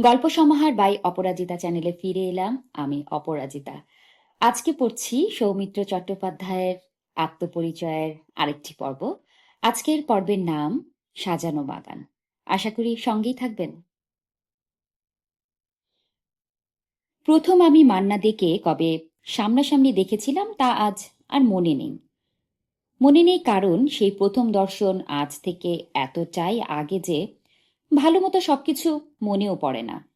গল্প সমাহার বাই অপরাজিতা চ্যানেলে ফিরে এলাম, আমি অপরাজিতা। আজকে পড়ছি সৌমিত্র চট্টোপাধ্যায়ের আত্মপরিচয়ের আরেকটি পর্ব। আজকের পর্বের নাম সাজানো বাগান। আশা করি সঙ্গেই থাকবেন। প্রথম আমি মান্না দেকে কবে সামনাসামনি দেখেছিলাম তা আজ আর মনে নেই। মনে নেই কারণ সেই প্রথম দর্শন আজ থেকে এতটাই আগে যে ভালো মতো সবকিছু মনেও পড়ে না।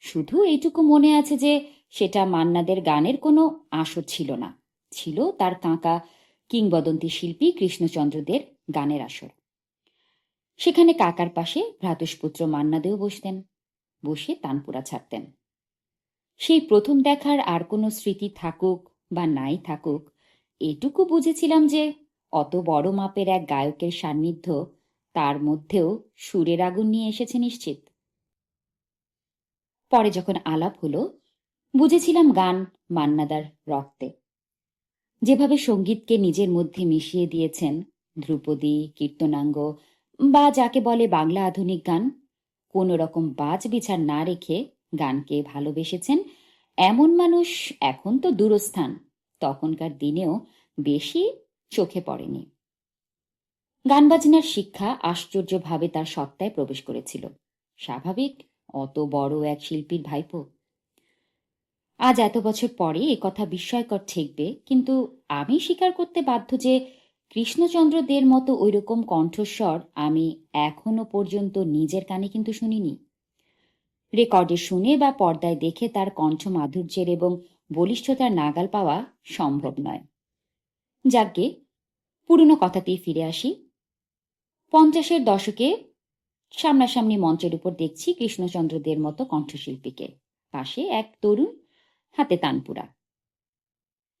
শুধু এইটুকু মনে আছে যে, সেটা মান্নাদের গানের কোনো আসর ছিল না। ছিল তার কাঁকা কিংবদন্তি শিল্পী কৃষ্ণচন্দ্রদের গানের আসর। সেখানে কাকার পাশে ভ্রাতুষ্পুত্র মান্নাদেও বসতেন, বসে তানপুরা ছাড়তেন। সেই প্রথম দেখার আর কোনো স্মৃতি থাকুক বা নাই থাকুক, এটুকু বুঝেছিলাম যে, অত বড় মাপের এক গায়কের সান্নিধ্য তার মধ্যেও সুরের আগুন নিয়ে এসেছে নিশ্চিত। পরে যখন আলাপ হলো, বুঝেছিলাম গান মান্নাদার রক্তে। যেভাবে সঙ্গীতকে নিজের মধ্যে মিশিয়ে দিয়েছেন ধ্রুপদী, কীর্তনাঙ্গ বা যাকে বলে বাংলা আধুনিক গান কোনো রকম বাজ বিচার না রেখে গানকে ভালোবেসেছেন এমন মানুষ এখন তো দূরস্থান, তখনকার দিনেও বেশি চোখে পড়েনি। গান বাজনার শিক্ষা আশ্চর্যভাবে তার সত্তায় প্রবেশ করেছিল। স্বাভাবিক, অত বড় এক শিল্পীর ভাইপো। আজ এত বছর পরে এ কথা বিস্ময়কর ঠেকবে, কিন্তু আমি স্বীকার করতে বাধ্য যে কৃষ্ণচন্দ্র দের মতো ওইরকম কণ্ঠস্বর আমি এখনও পর্যন্ত নিজের কানে কিন্তু শুনিনি। রেকর্ডে শুনে বা পর্দায় দেখে তার কণ্ঠ মাধুর্যের এবং বলিষ্ঠতার নাগাল পাওয়া সম্ভব নয়। যাকে পুরনো কথাতেই ফিরে আসি। পঞ্চাশের দশকে সামনাসামনি মঞ্চের উপর দেখছি কৃষ্ণচন্দ্রদের মতো কণ্ঠশিল্পীকে। পাশে এক তরুণ, হাতে তানপুরা।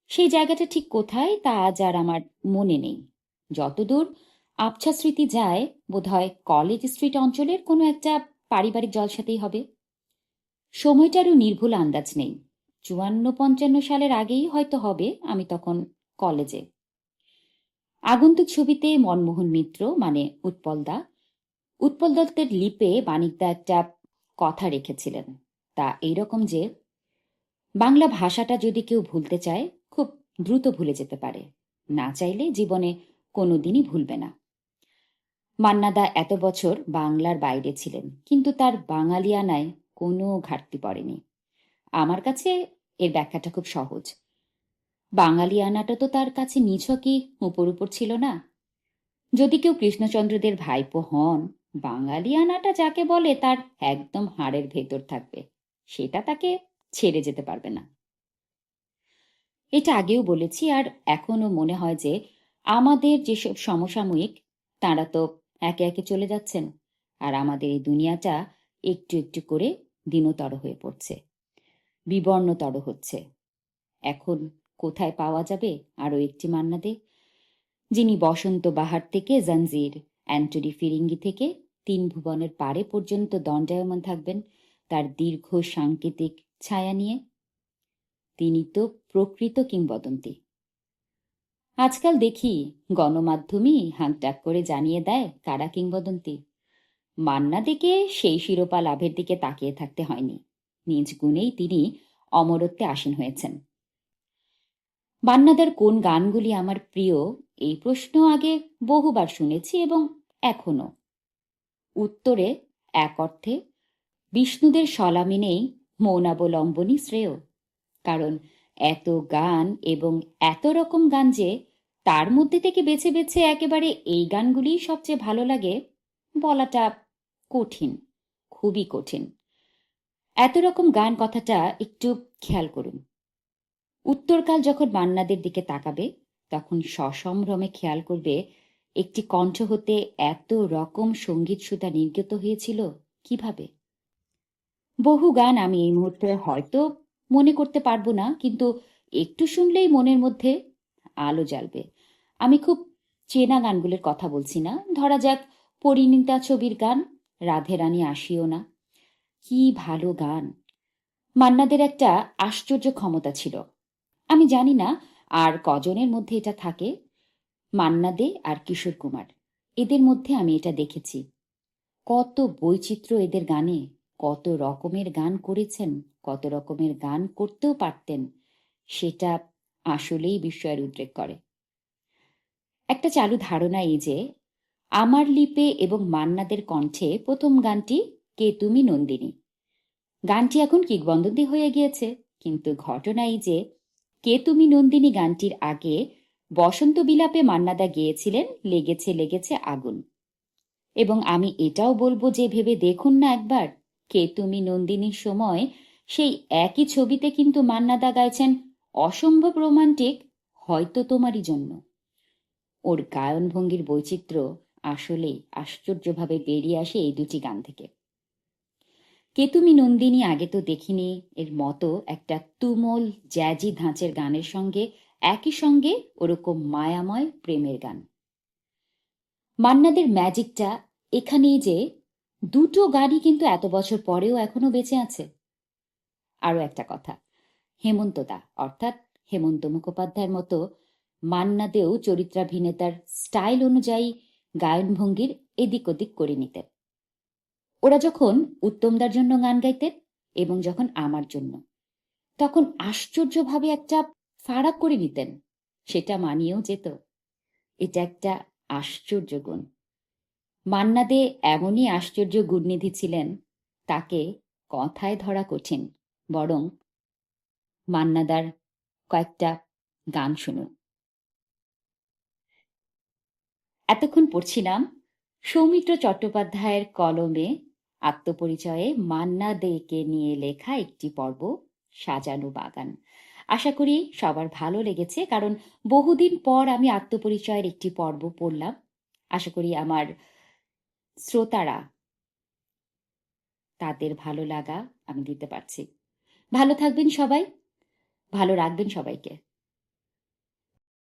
সেই জায়গাটা ঠিক কোথায় তা আজ আর আমার মনে নেই। যতদূর আবছা স্মৃতি যায়, বোধহয় কলেজ স্ট্রিট অঞ্চলের কোনো একটা পারিবারিক জলসাতেই হবে। সময়টারও নির্ভুল আন্দাজ নেই। চুয়ান্ন পঞ্চান্ন সালের আগেই হয়তো হবে আমি তখন কলেজে। আগন্তুক ছবিতে মনমোহন মিত্র মানে উৎপলদা উৎপল দত্তের লিপে বাণিকদা একটা কথা রেখেছিলেন। তা এইরকম যে, বাংলা ভাষাটা যদি কেউ ভুলতে চায়, খুব দ্রুত ভুলে যেতে পারে। না চাইলে জীবনে কোনো দিনই ভুলবে না। মান্নাদা এত বছর বাংলার বাইরে ছিলেন, কিন্তু তার বাঙালিয়ানায় কোনো ঘাটতি পড়েনি। আমার কাছে এর ব্যাখ্যাটা খুব সহজ। বাঙালিয়ানাটা তো তার কাছে নিছকই, উপর উপর ছিল না। যদি কেউ কৃষ্ণচন্দ্রদের ভাইপো হন, বাঙালিয়ানাটা যাকে বলে তার একদম হাড়ের ভেতর থাকবে, সেটা তাকে ছেড়ে যেতে পারবে না। এটা আগেও বলেছি, আর এখনও মনে হয় যে আমাদের যেসব সমসাময়িক, তাঁরা তো একে একে চলে যাচ্ছেন, আর আমাদের এই দুনিয়াটা একটু একটু করে দিনতর হয়ে পড়ছে, বিবর্ণতর হচ্ছে। এখন কোথায় পাওয়া যাবে? আরও একটি মান্নাদে যিনি বসন্ত বাহার থেকে জঞ্জির অ্যান্টনি ফিরিঙ্গি থেকে তিন ভুবনের পারে পর্যন্ত দণ্ডায়মান থাকবেন তার দীর্ঘ সাংকেতিক ছায়া নিয়ে। তিনি তো প্রকৃত কিংবদন্তি। আজকাল দেখি গণমাধ্যমই হাঁকডাক করে জানিয়ে দেয় কারা কিংবদন্তি। মান্না দিকে সেই শিরোপা লাভের দিকে তাকিয়ে থাকতে হয়নি। নিজ গুণেই তিনি অমরত্বে আসীন হয়েছেন। মান্নাদার কোন গানগুলি আমার প্রিয়? এই প্রশ্ন আগে বহুবার শুনেছি এবং এখনও। উত্তরে, এক অর্থে, বিষ্ণুদের সলামি নেই মৌনাবলম্বনী শ্রেয়। কারণ এত গান এবং এত রকম গান যে তার মধ্যে থেকে বেছে বেছে একেবারে এই গানগুলি সবচেয়ে ভালো লাগে, বলাটা কঠিন, খুবই কঠিন। এত রকম গান কথাটা একটু খেয়াল করুন। উত্তরকাল যখন মান্নাদের দিকে তাকাবে, তখন সসম্ভ্রমে খেয়াল করবে, একটি কণ্ঠ হতে এত রকম সংগীত সুতা নির্গত হয়েছিল কীভাবে? বহু গান আমি এই মুহূর্তে হয়তো মনে করতে পারব না, কিন্তু একটু শুনলেই মনের মধ্যে আলো জ্বালবে। আমি খুব চেনা গানগুলির কথা বলছি না, ধরা যাক পরিণীতা ছবির গান, রাধে রানী আসিও না। কি ভালো গান। মান্নাদের একটা আশ্চর্য ক্ষমতা ছিল। আমি জানি না আর কজনের মধ্যে এটা থাকে, মান্না দে আর কিশোর কুমার। এদের মধ্যে আমি এটা দেখেছি। কত বৈচিত্র্য এদের গানে, কত রকমের গান করেছেন, কত রকমের গান করতেও পারতেন, সেটা আসলেই বিস্ময়ের উদ্রেক করে। একটা চালু ধারণা এই যে, আমার লিপে এবং মান্নাদের কণ্ঠে প্রথম গানটি কে তুমি নন্দিনী। গানটি এখন কিংবদন্তি হয়ে গিয়েছে, কিন্তু ঘটনা এই যে কে তুমি নন্দিনী গানটির আগে বসন্ত বিলাপে মান্নাদা গিয়েছিলেন? লেগেছে লেগেছে আগুন। এবং আমি এটাও বলব যে ভেবে দেখুন না একবার, কে তুমি নন্দিনীর সময় সেই একই ছবিতে কিন্তু মান্নাদা গাইছেন। অসম্ভব রোমান্টিক, হয়তো তোমারই জন্য। ওর গায়নভঙ্গির বৈচিত্র্য আসলেই আশ্চর্যভাবে বেরিয়ে আসে এই দুটি গান থেকে। কে তুমি নন্দিনী আগে তো দেখিনি? এর মতো একটা তুমল জ্যাজি ধাঁচের গানের সঙ্গে, একই সঙ্গে ওরকম মায়াময় প্রেমের গান। মান্নাদের ম্যাজিকটা এখানেই যে দুটো গানই কিন্তু এত বছর পরেও এখনও বেঁচে আছে। আরও একটা কথা হেমন্তদা অর্থাৎ হেমন্ত মুখোপাধ্যায়ের মতো মান্নাদেও চরিত্রাভিনেতার স্টাইল অনুযায়ী গায়নভঙ্গির এদিক ওদিক করে নিতেন। ওরা যখন উত্তমদার জন্য গান গাইতেন এবং যখন আমার জন্য, তখন আশ্চর্যভাবে একটা ফারাক করে নিতেন। সেটা মানিয়েও যেত। এটা একটা আশ্চর্য গুণ। মান্না দে এমনই আশ্চর্য গুণনিধি ছিলেন, তাকে কথায় ধরা কঠিন, বরং মান্নাদার কয়েকটা গান শুনুন। এতক্ষণ পড়ছিলাম সৌমিত্র চট্টোপাধ্যায়ের কলমে আত্মপরিচয়ে মান্না দেকে নিয়ে লেখা একটি পর্ব, সাজানো বাগান। আশা করি সবার ভালো লেগেছে, কারণ বহুদিন পর আমি আত্মপরিচয়ের একটি পর্ব পড়লাম। আশা করি আমার শ্রোতারা তাদের ভালো লাগা আমি দিতে পারছি। ভালো থাকবেন সবাই, ভালো রাখবেন সবাইকে।